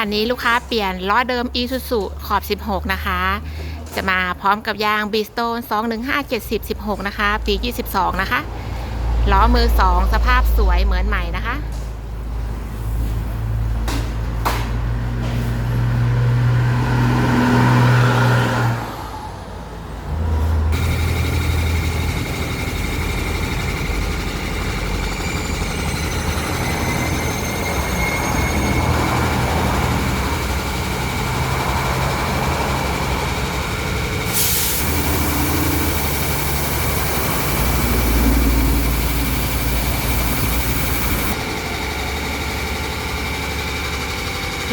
คันนี้ลูกค้าเปลี่ยนล้อเดิม Isuzu ขอบ 16 นะคะ จะมาพร้อมกับยาง Bridgestone 215 70 16 นะคะ ปี 22 นะคะ ล้อมือ 2 สภาพสวยเหมือนใหม่นะคะ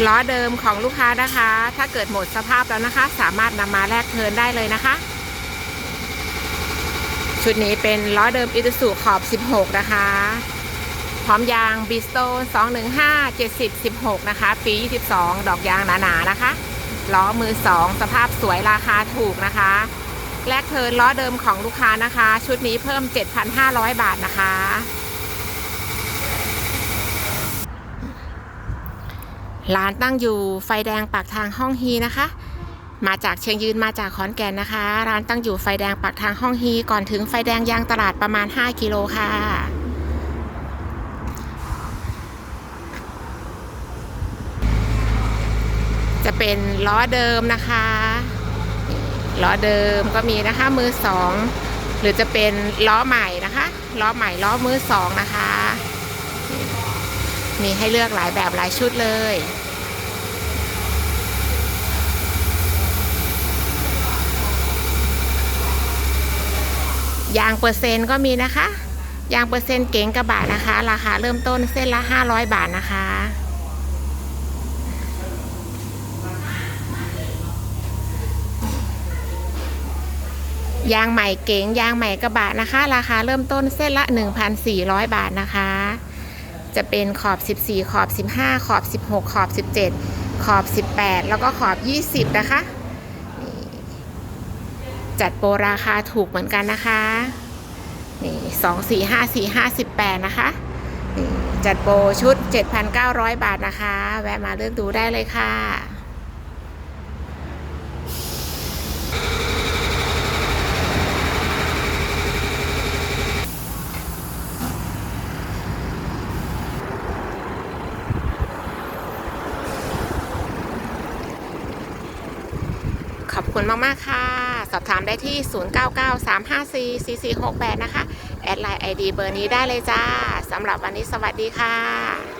ล้อเดิมของลูกค้านะคะ ถ้าเกิดหมดสภาพแล้วนะคะ สามารถนำมาแลกเทินได้เลยนะคะ ชุดนี้เป็นล้อเดิมอิตสุขอบ 16 นะคะ พร้อมยางบิสโต215 70 16 นะคะ ปี 22 ดอกยางหนาๆนะคะ ล้อมือ 2 สภาพสวยราคาถูกนะคะ แลกเทินล้อเดิมของลูกค้านะคะ ชุดนี้เพิ่ม 7,500 บาทนะคะ ร้านตั้งอยู่ไฟแดงปากทางห้องฮีนะคะ มาจากเชียงยืนมาจากขอนแก่นนะคะ ร้านตั้งอยู่ไฟแดงปากทางห้องฮีก่อนถึงไฟแดงยางตลาดประมาณ 5 กิโลค่ะจะเป็นล้อเดิมนะคะล้อเดิมก็มีนะคะมือสองหรือจะเป็นล้อใหม่นะคะล้อใหม่ล้อมือสองนะคะ มีให้เลือกหลายแบบหลายชุดเลย ยางเปอร์เซ็นต์ก็มีนะคะ ยางเปอร์เซ็นต์เก๋งกระบะนะคะ ราคาเริ่มต้นเส้นละ 500 บาทนะคะยางใหม่เก๋งยางใหม่กระบะนะคะ ราคาเริ่มต้นเส้นละ 1,400 บาทนะคะ จะเป็นขอบ 14 ขอบ 15 ขอบ 16 ขอบ 17 ขอบ 18 แล้วก็ขอบ 20 นะคะจัดโปรราคาถูกเหมือนกันนะคะ นี่2 4 5 4 5 18นะคะ นี่จัดโปรชุด 7,900 บาทนะคะ แวะมาเลือกดูได้เลยค่ะ ขอบคุณมาก ๆ ค่ะ สอบถามได้ที่ 0993544468 นะคะ แอดไลน์ ID เบอร์นี้ได้เลยจ้าสำหรับวันนี้สวัสดีค่ะ